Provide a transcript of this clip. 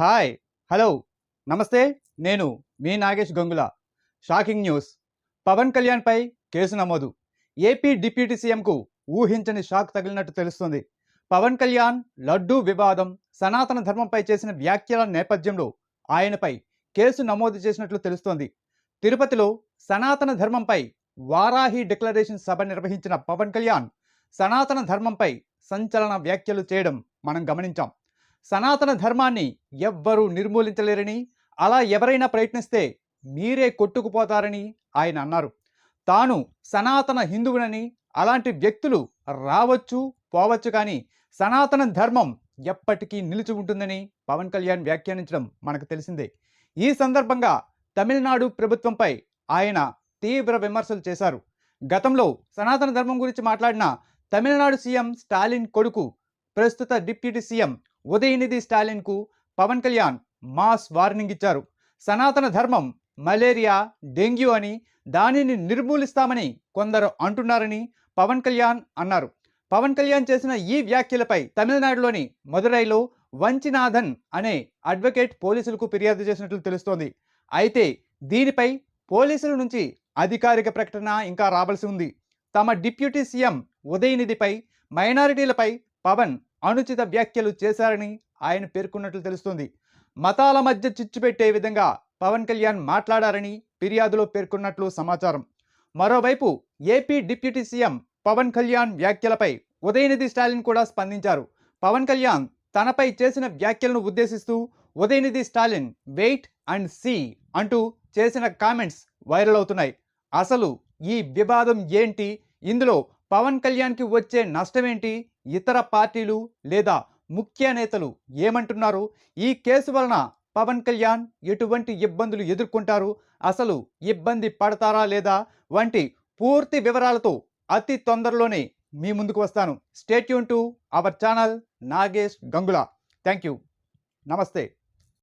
Hi hello నమస్తే నేను మీ నాగేష్ గంగుల. Shocking news. పవన్ కళ్యాణ్పై కేసు నమోదు. ఏపీ డిప్యూటీ సీఎంకు ఊహించని షాక్ తగిలినట్టు తెలుస్తుంది. పవన్ కళ్యాణ్ లడ్డూ వివాదం సనాతన ధర్మంపై చేసిన వ్యాఖ్యల నేపథ్యంలో ఆయనపై కేసు నమోదు చేసినట్లు తెలుస్తోంది. తిరుపతిలో సనాతన ధర్మంపై వారాహి డిక్లరేషన్ సభ నిర్వహించిన పవన్ కళ్యాణ్ సనాతన ధర్మంపై సంచలన వ్యాఖ్యలు చేయడం మనం గమనించాం. సనాతన ధర్మాన్ని ఎవ్వరూ నిర్మూలించలేరని అలా ఎవరైనా ప్రయత్నిస్తే మీరే కొట్టుకుపోతారని ఆయన అన్నారు. తాను సనాతన హిందువునని అలాంటి వ్యక్తులు రావచ్చు పోవచ్చు కానీ సనాతన ధర్మం ఎప్పటికీ నిలిచి ఉంటుందని పవన్ కళ్యాణ్ వ్యాఖ్యానించడం మనకు తెలిసిందే. ఈ సందర్భంగా తమిళనాడు ప్రభుత్వంపై ఆయన తీవ్ర విమర్శలు చేశారు. గతంలో సనాతన ధర్మం గురించి మాట్లాడిన తమిళనాడు సీఎం స్టాలిన్ కొడుకు ప్రస్తుత డిప్యూటీ సీఎం ఉదయనిధి స్టాలిన్కు పవన్ కళ్యాణ్ మాస్ వార్నింగ్ ఇచ్చారు. సనాతన ధర్మం మలేరియా డెంగ్యూ అని దానిని నిర్మూలిస్తామని కొందరు అంటున్నారని పవన్ కళ్యాణ్ అన్నారు. పవన్ కళ్యాణ్ చేసిన ఈ వ్యాఖ్యలపై తమిళనాడులోని మదురైలో వంచినాథన్ అనే అడ్వకేట్ పోలీసులకు ఫిర్యాదు చేసినట్లు తెలుస్తోంది. అయితే దీనిపై పోలీసుల నుంచి అధికారిక ప్రకటన ఇంకా రావాల్సి ఉంది. తమ డిప్యూటీ సీఎం ఉదయనిధిపై మైనారిటీలపై పవన్ అనుచిత వ్యాఖ్యలు చేశారని ఆయన పేర్కొన్నట్లు తెలుస్తుంది. మతాల మధ్య చిచ్చు పెట్టే విధంగా పవన్ కళ్యాణ్ మాట్లాడారని ఫిర్యాదులో పేర్కొన్నట్లు సమాచారం. మరోవైపు AP deputy CM Pawan Kalyan వ్యాఖ్యలపై ఉదయనిధి స్టాలిన్ కూడా స్పందించారు. పవన్ కళ్యాణ్ తనపై చేసిన వ్యాఖ్యలను ఉద్దేశిస్తూ Udhayanidhi Stalin wait and see అంటూ చేసిన కామెంట్స్ వైరల్ అవుతున్నాయి. అసలు ఈ వివాదం ఏంటి? ఇందులో పవన్ కళ్యాణ్కి వచ్చే నష్టమేంటి? ఇతర పార్టీలు లేదా ముఖ్య నేతలు ఏమంటున్నారు? ఈ కేసు వలన పవన్ కళ్యాణ్ ఎటువంటి ఇబ్బందులు ఎదుర్కొంటారు? అసలు ఇబ్బంది పడతారా లేదా? వంటి పూర్తి వివరాలతో అతి తొందరలోనే మీ ముందుకు వస్తాను. Stay tuned to our channel Nagesh Gangula. Thank you. నమస్తే.